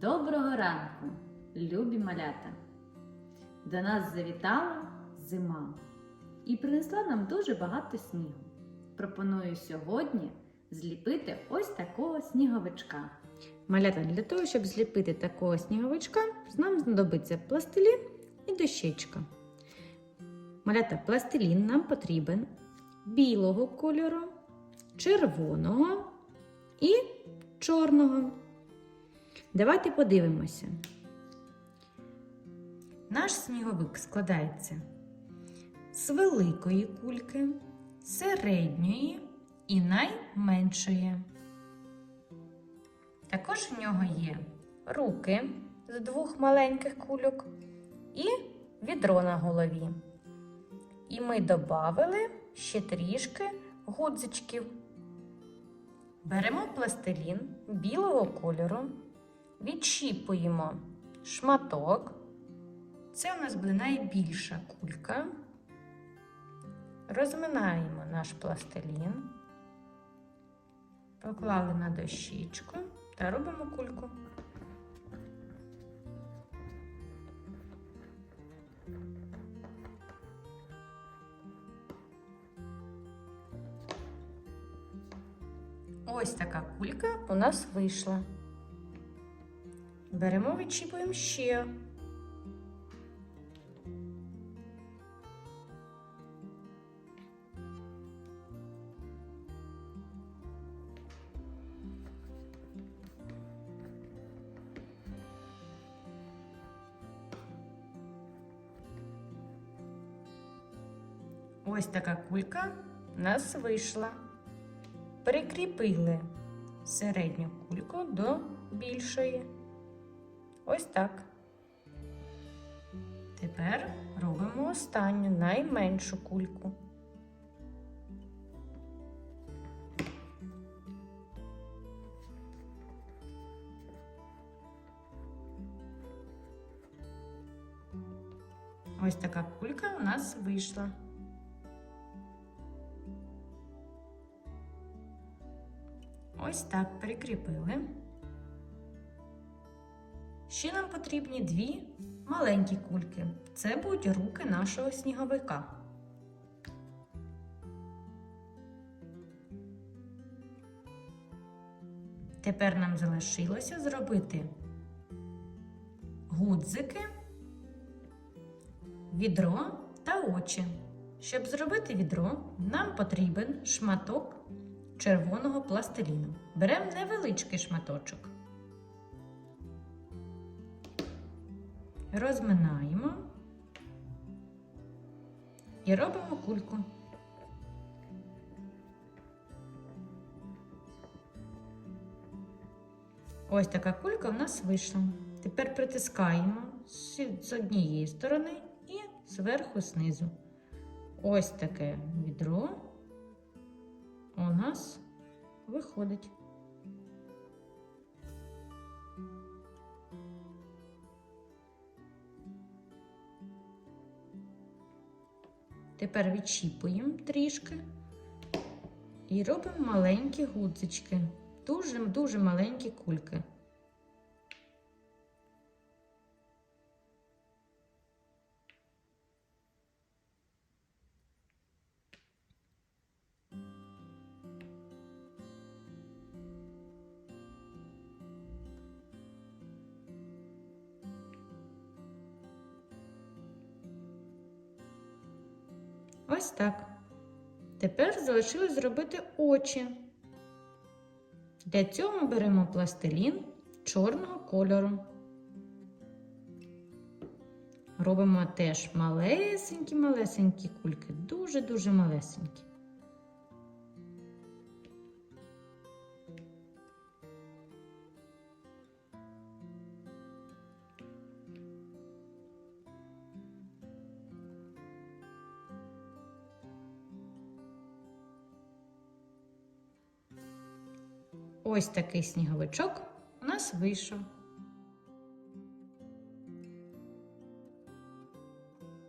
Доброго ранку, любі малята! До нас завітала зима і принесла нам дуже багато снігу. Пропоную сьогодні зліпити ось такого сніговичка. Малята, для того, щоб зліпити такого сніговичка, нам знадобиться пластилін і дощечка. Малята, пластилін нам потрібен білого кольору, червоного і чорного. Давайте подивимося. Наш сніговик складається з великої кульки, середньої і найменшої. Також у нього є руки з двох маленьких кульок і відро на голові. І ми додали ще трішки гудзичків. Беремо пластилін білого кольору, відщіпуємо шматок. Це у нас буде найбільша кулька. Розминаємо наш пластилін, поклали на дощечку та робимо кульку. Ось така кулька у нас вийшла. Беремо, відчіпуємо ще. Ось така кулька у нас вийшла. Прикріпили середню кульку до більшої. Ось так. Тепер робимо останню найменшу кульку. Ось така кулька у нас вийшла. Ось так прикріпили. Ще нам потрібні дві маленькі кульки. Це будуть руки нашого сніговика. Тепер нам залишилося зробити гудзики, відро та очі. Щоб зробити відро, нам потрібен шматок червоного пластиліну. Беремо невеличкий шматочок. Розминаємо і робимо кульку. Ось така кулька у нас вийшла. Тепер притискаємо з однієї сторони і зверху знизу. Ось таке відро у нас виходить. Тепер відчіпуємо трішки і робимо маленькі гудзички, дуже-дуже маленькі кульки. Ось так. Тепер залишилось зробити очі. Для цього беремо пластилін чорного кольору. Робимо теж малесенькі-малесенькі кульки, дуже-дуже малесенькі. Ось такий сніговичок у нас вийшов.